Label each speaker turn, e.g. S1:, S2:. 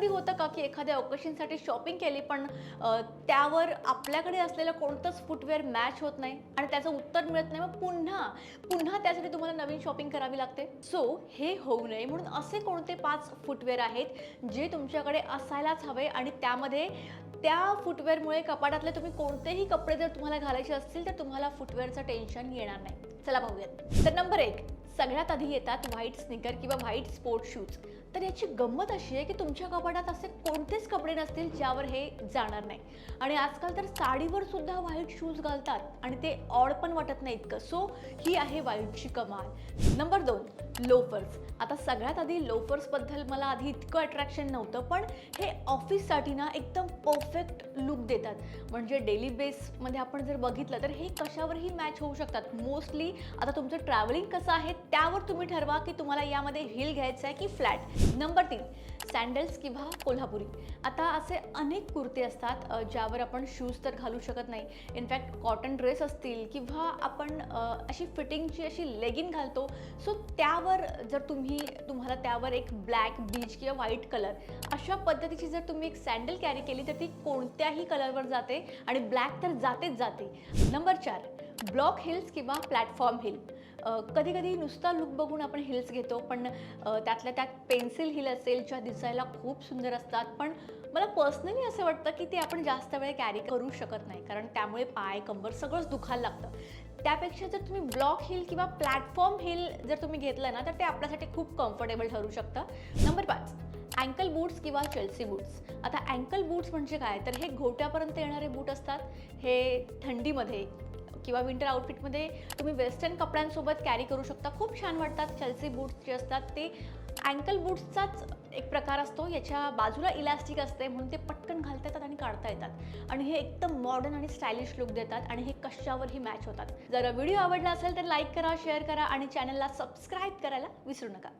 S1: कधी होतं का की एखाद्या ओकेशनसाठी शॉपिंग केली पण त्यावर आपल्याकडे असलेलं कोणतंच फुटवेअर मॅच होत नाही आणि त्याचं उत्तर मिळत नाही. मग पुन्हा पुन्हा त्यासाठी तुम्हाला नवीन शॉपिंग करावी लागते. सो हे होऊ नये म्हणून असे कोणते पाच फुटवेअर आहेत जे तुमच्याकडे असायलाच हवे आणि त्यामध्ये त्या फुटवेअरमुळे कपाटातले तुम्ही कोणतेही कपडे जर तुम्हाला घालायचे असतील तर तुम्हाला फुटवेअरचं टेन्शन येणार नाही. चला पाहूयात तर नंबर एक सगळ्यात आधी येतात व्हाईट स्निकर किंवा व्हाईट स्पोर्ट शूज तर याची गंमत अशी आहे की तुमच्या कपाटात असे कोणतेच कपडे नसतील ज्यावर हे जाणार नाही. आणि आजकाल तर साडीवर सुद्धा व्हाईट शूज घालतात आणि ते ऑड पण वाटत नाही इतकं. सो ही आहे व्हाईटची कमाल. नंबर दोन लोफर्स आता सगळ्यात आधी लोफर्सबद्दल मला आधी इतकं अट्रॅक्शन नव्हतं पण हे ऑफिससाठी ना एकदम परफेक्ट लुक देतात. म्हणजे डेली बेसमध्ये आपण जर बघितलं तर हे कशावरही मॅच होऊ शकतात. मोस्टली आता तुमचं ट्रॅव्हलिंग कसं आहे त्यावर तुम्ही ठरवा की तुम्हाला यामध्ये हिल घ्यायचं आहे की फ्लॅट नंबर तीन सँडल्स किंवा कोल्हापुरी. आता असे अनेक कुर्ते असतात ज्यावर आपण शूज तर घालू शकत नाही. इनफॅक्ट कॉटन ड्रेस असतील किंवा आपण अशी फिटिंगची अशी लेगिन घालतो सो त्यावर जर तुम्ही तुम्हाला त्यावर एक ब्लॅक बीच किंवा व्हाईट कलर अशा पद्धतीची जर तुम्ही एक सँडल कॅरी केली तर ती कोणत्याही कलरवर जाते आणि ब्लॅक तर जातेच जाते. नंबर चार ब्लॉक हिल्स किंवा प्लॅटफॉर्म हिल कधी कधी नुसता लुक बघून आपण हिल्स घेतो पण त्यातल्या त्यात पेन्सिल हिल असेल ज्या दिसायला खूप सुंदर असतात पण मला पर्सनली असं वाटतं की ते आपण जास्त वेळ कॅरी करू शकत नाही कारण त्यामुळे पाय कंबर सगळंच दुखायला लागतं. त्यापेक्षा जर तुम्ही ब्लॉक हिल किंवा प्लॅटफॉर्म हिल जर तुम्ही घेतलं ना तर ते आपल्यासाठी खूप कम्फर्टेबल ठरू शकतं. नंबर पाच अँकल बूट्स किंवा चेल्सी बूट्स आता अँकल बूट्स म्हणजे काय? तर हे घोट्यापर्यंत येणारे बूट असतात. हे थंडीमध्ये किंवा विंटर आउटफिटमध्ये तुम्ही वेस्टर्न कपड्यांसोबत कॅरी करू शकता. खूप छान वाटतात. चलसी बूट्स जे असतात ते अँकल बूट्सचाच एक प्रकार असतो. याच्या बाजूला इलास्टिक असते म्हणून ते पटकन घालता येतात आणि काढता येतात. आणि हे एकदम मॉडर्न आणि स्टायलिश लुक देतात आणि हे कशावरही मॅच होतात. जर व्हिडिओ आवडला असेल तर लाईक करा शेअर करा आणि चॅनलला सबस्क्राईब करायला विसरू नका.